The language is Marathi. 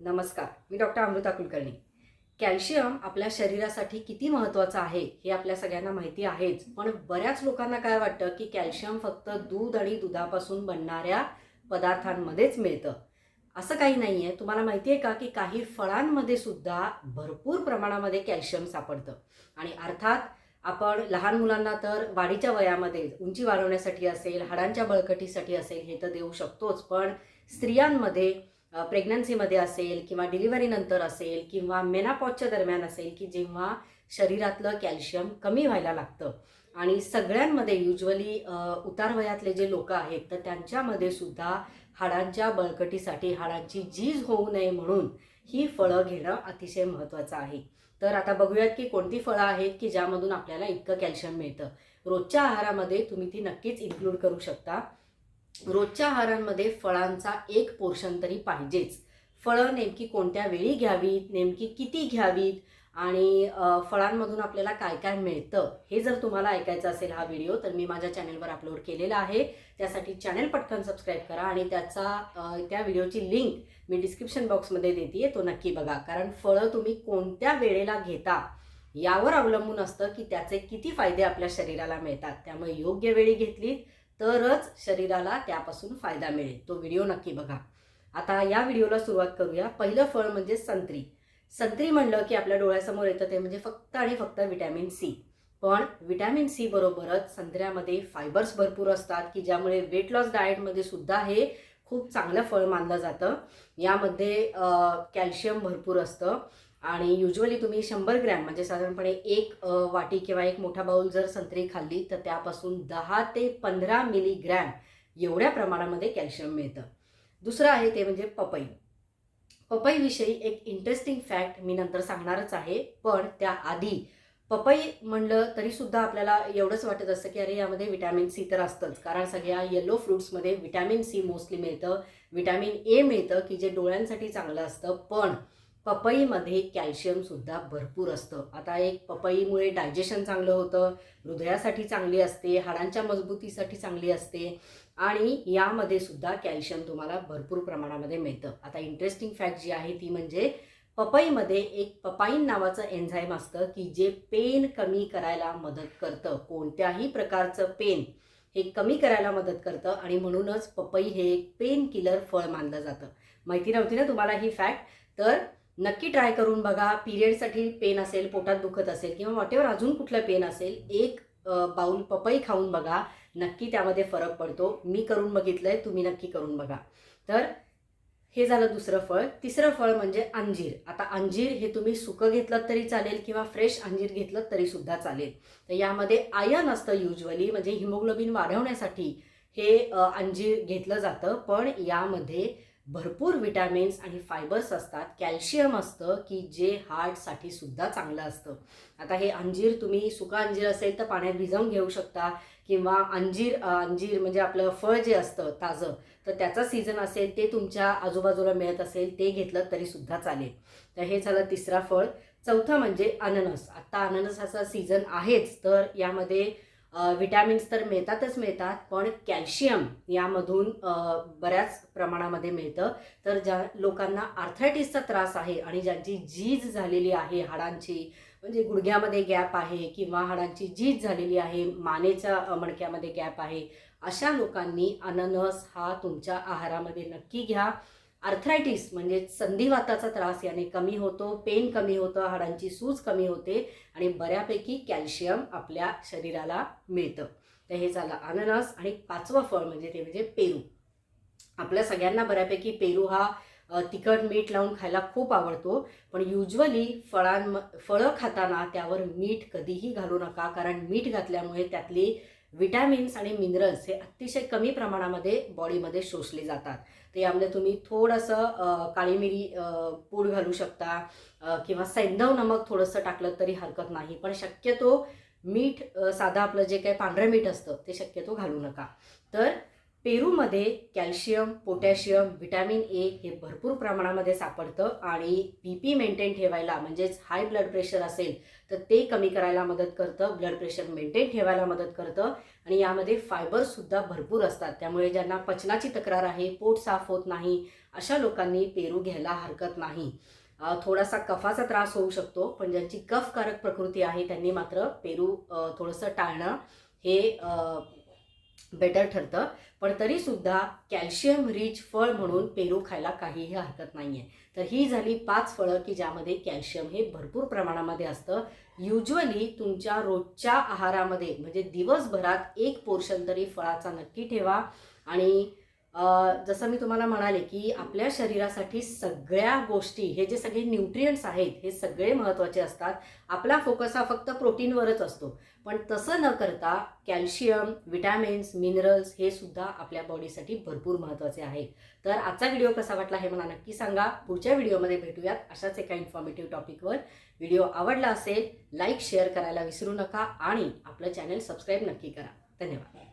नमस्कार मी डॉक्टर अमृता कुलकर्णी. कॅल्शियम आपल्या शरीरासाठी किती महत्त्वाचं आहे हे आपल्या सगळ्यांना माहिती आहेच. पण बऱ्याच लोकांना काय वाटतं की कॅल्शियम फक्त दूध आणि दुधापासून बनणाऱ्या पदार्थांमध्येच मिळतं? असं काही नाही आहे तुम्हाला माहिती आहे का की काही फळांमध्ये सुद्धा भरपूर प्रमाणामध्ये कॅल्शियम सापडतं. आणि अर्थात आपण लहान मुलांना तर वाढीच्या वयामध्ये उंची वाढवण्यासाठी असेल हाडांच्या बळकटीसाठी असेल हे तर देऊ शकतोच. पण स्त्रियांमध्ये प्रेग्नन्सीमध्ये असेल किंवा डिलिव्हरीनंतर असेल किंवा मेनापॉजच्या दरम्यान असेल की जेव्हा शरीरातलं कॅल्शियम कमी व्हायला लागतं. आणि सगळ्यांमध्ये युजली उतार वयातले जे लोक आहेत तर त्यांच्यामध्ये सुद्धा हाडांच्या बळकटीसाठी हाडांची झीज होऊ नये म्हणून ही फळं घेणं अतिशय महत्त्वाचं आहे. तर आता बघूयात की कोणती फळं आहेत की ज्यामधून आपल्याला इतकं कॅल्शियम मिळतं. रोजच्या आहारामध्ये तुम्ही ती नक्कीच इन्क्लूड करू शकता. रोजच्या आहारांमध्ये फळांचा एक पोर्शन तरी पाहिजेच. फळं नेमकी कोणत्या वेळी घ्यावीत नेमकी किती घ्यावीत आणि फळांमधून आपल्याला काय काय मिळतं हे जर तुम्हाला ऐकायचं असेल हा व्हिडिओ तर मी माझ्या चॅनलवर अपलोड केलेला आहे. त्यासाठी चॅनल पटकन सबस्क्राईब करा आणि त्याचा त्या व्हिडिओची लिंक मी डिस्क्रिप्शन बॉक्समध्ये देते तो नक्की बघा. कारण फळं तुम्ही कोणत्या वेळेला घेता यावर अवलंबून असतं की त्याचे किती फायदे आपल्या शरीराला मिळतात. त्यामुळे योग्य वेळी घेतली तरच शरीराला त्यापासून फायदा मिळेल. तो व्हिडिओ नक्की बघा. आता या व्हिडिओला सुरुवात करूया. पहिलं फळ म्हणजे संत्री. संत्री म्हणलं की आपल्या डोळ्यासमोर येतं ते म्हणजे फक्त आणि फक्त विटॅमिन सी. पण विटॅमिन सी बरोबरच संत्र्यामध्ये फायबर्स भरपूर असतात की ज्यामुळे वेट लॉस डाएटमध्ये सुद्धा हे खूप चांगलं फळ मानलं जातं. यामध्ये कॅल्शियम भरपूर असतं. आणि युजली तुम्ही शंभर ग्रॅम म्हणजे साधारणपणे एक वाटी किंवा एक मोठा बाऊल जर संत्री खाल्ली तर त्यापासून दहा ते पंधरा मिलीग्रॅम एवढ्या प्रमाणामध्ये कॅल्शियम मिळतं. दुसरं आहे ते म्हणजे पपई. पपईविषयी एक इंटरेस्टिंग फॅक्ट मी नंतर सांगणारच आहे पण त्याआधी पपई म्हणलं तरीसुद्धा आपल्याला एवढंच वाटत असतं की अरे यामध्ये विटॅमिन सी तर असतंच. कारण सगळ्या येलो फ्रुट्समध्ये विटॅमिन सी मोस्टली मिळतं. विटॅमिन ए मिळतं की जे डोळ्यांसाठी चांगलं असतं. पण पपईमध्ये कॅल्शियमसुद्धा भरपूर असतं. आता एक पपईमुळे डायजेशन चांगलं होतं हृदयासाठी चांगली असते हाडांच्या मजबूतीसाठी चांगली असते आणि यामध्ये सुद्धा कॅल्शियम तुम्हाला भरपूर प्रमाणामध्ये मिळतं. आता इंटरेस्टिंग फॅक्ट जी आहे ती म्हणजे पपईमध्ये एक पपाईन नावाचं एन्झाईम असतं की जे पेन कमी करायला मदत करतं. कोणत्याही प्रकारचं पेन हे कमी करायला मदत करतं आणि म्हणूनच पपई हे एक पेन किलर फळ मानलं जातं. माहिती नव्हती ना तुम्हाला ही फॅक्ट तर नक्की ट्राय करून बघा. पिरियडसाठी पेन असेल पोटात दुखत असेल किंवा वॉटेवर अजून कुठलं पेन असेल एक बाऊल पपई खाऊन बघा. नक्की त्यामध्ये फरक पडतो. मी करून बघितलं आहे तुम्ही नक्की करून बघा. तर हे झालं दुसरं फळ. तिसरं फळ म्हणजे अंजीर. आता अंजीर हे तुम्ही सुकं घेतलं तरी चालेल किंवा फ्रेश अंजीर घेतलं तरी सुद्धा चालेल. तर यामध्ये आयन असतं युजली म्हणजे हिमोग्लोबिन वाढवण्यासाठी हे अंजीर घेतलं जातं. पण यामध्ये भरपूर विटॅमिन्स आणि फायबर्स असतात. कॅल्शियम असतं की जे हार्टसाठी सुद्धा चांगलं असतं. आता हे अंजीर तुम्ही सुका अंजीर असेल तर पाण्यात भिजवून घेऊ शकता किंवा अंजीर अंजीर म्हणजे आपलं फळ जे असतं ताजं तर त्याचा सीझन असेल ते तुमच्या आजूबाजूला मिळत असेल ते घेतलं तरी सुद्धा चालेल. तर हे झालं तिसरा फळ. चौथं म्हणजे अननस. आत्ता अननसाचा सीझन आहेच तर यामध्ये विटॅमिन्स तर मिळतातच मिळतात पण कॅल्शियम यामधून बऱ्याच प्रमाणामध्ये मिळतं. तर ज्या लोकांना आर्थरायटिसचा त्रास आहे आणि ज्यांची झीज झालेली आहे हाडांची म्हणजे गुडघ्यामध्ये गॅप आहे किंवा हाडांची झीज झालेली आहे मानेच्या मणक्यामध्ये गॅप आहे अशा लोकांनी अननस हा तुमच्या आहारामध्ये नक्की घ्या. आर्थरायटिस म्हणजे संधिवाताचा त्रास याने कमी होतो पेन कमी होतं हाडांची सूज कमी होते आणि बऱ्यापैकी कॅल्शियम आपल्या शरीराला मिळतं. तर हे झालं अननस आणि पाचवं फळ म्हणजे ते म्हणजे पेरू. आपल्या सगळ्यांना बऱ्यापैकी पेरू हा तिखट मीठ लावून खायला खूप आवडतो पण युजली फळांम फळं खाताना त्यावर मीठ कधीही घालू नका कारण मीठ घातल्यामुळे त्यातली विटॅमिन्स आणि मिनरल्स हे अतिशय कमी प्रमाणामध्ये बॉडीमध्ये शोषले जातात. तर यामध्ये तुम्ही थोडंसं काळी मिरी पूड घालू शकता किंवा सैंधव नमक थोडंसं टाकलं तरी हरकत नाही. पण शक्यतो मीठ साधं आपलं जे काही पांढरं मीठ असतं ते शक्यतो घालू नका. तर पेरूमध्ये कॅल्शियम पोटॅशियम व्हिटॅमिन ए हे भरपूर प्रमाणामध्ये सापडतं आणि बी पी मेंटेन ठेवायला म्हणजेच हाय ब्लड प्रेशर असेल तर ते कमी करायला मदत करतं ब्लड प्रेशर मेंटेन ठेवायला मदत करतं आणि यामध्ये फायबरसुद्धा भरपूर असतात. त्यामुळे ज्यांना पचनाची तक्रार आहे पोट साफ होत नाही अशा लोकांनी पेरू घ्यायला हरकत नाही. थोडासा कफाचा त्रास होऊ शकतो पण ज्यांची कफकारक प्रकृती आहे त्यांनी मात्र पेरू थोडंसं टाळणं हे बेटर ठरतं. पण तरीसुद्धा कॅल्शियम रिच फळ म्हणून पेरू खायला काहीही हरकत नाही आहे तर ही झाली पाच फळं की ज्यामध्ये कॅल्शियम हे भरपूर प्रमाणामध्ये असतं. युजली तुमच्या रोजच्या आहारामध्ये म्हणजे दिवसभरात एक पोर्शन तरी फळाचा नक्की ठेवा. आणि जसं मी तुम्हाला म्हणाले की आपल्या शरीरासाठी सगळ्या गोष्टी हे जे सगळे न्यूट्रियंट्स आहेत हे सगळे महत्त्वाचे असतात. आपला फोकस हा फक्त प्रोटीनवरच असतो. पण तसं न करता कॅल्शियम विटॅमिन्स मिनरल्स हे सुद्धा आपल्या बॉडीसाठी भरपूर महत्त्वाचे आहेत तर आजचा व्हिडिओ कसा वाटला हे मला नक्की सांगा. पुढच्या व्हिडिओमध्ये भेटूयात अशाच एका इन्फॉर्मेटिव्ह टॉपिकवर व्हिडिओ आवडला असेल लाईक शेअर करायला विसरू नका आणि आपलं चॅनल सबस्क्राईब नक्की करा. धन्यवाद.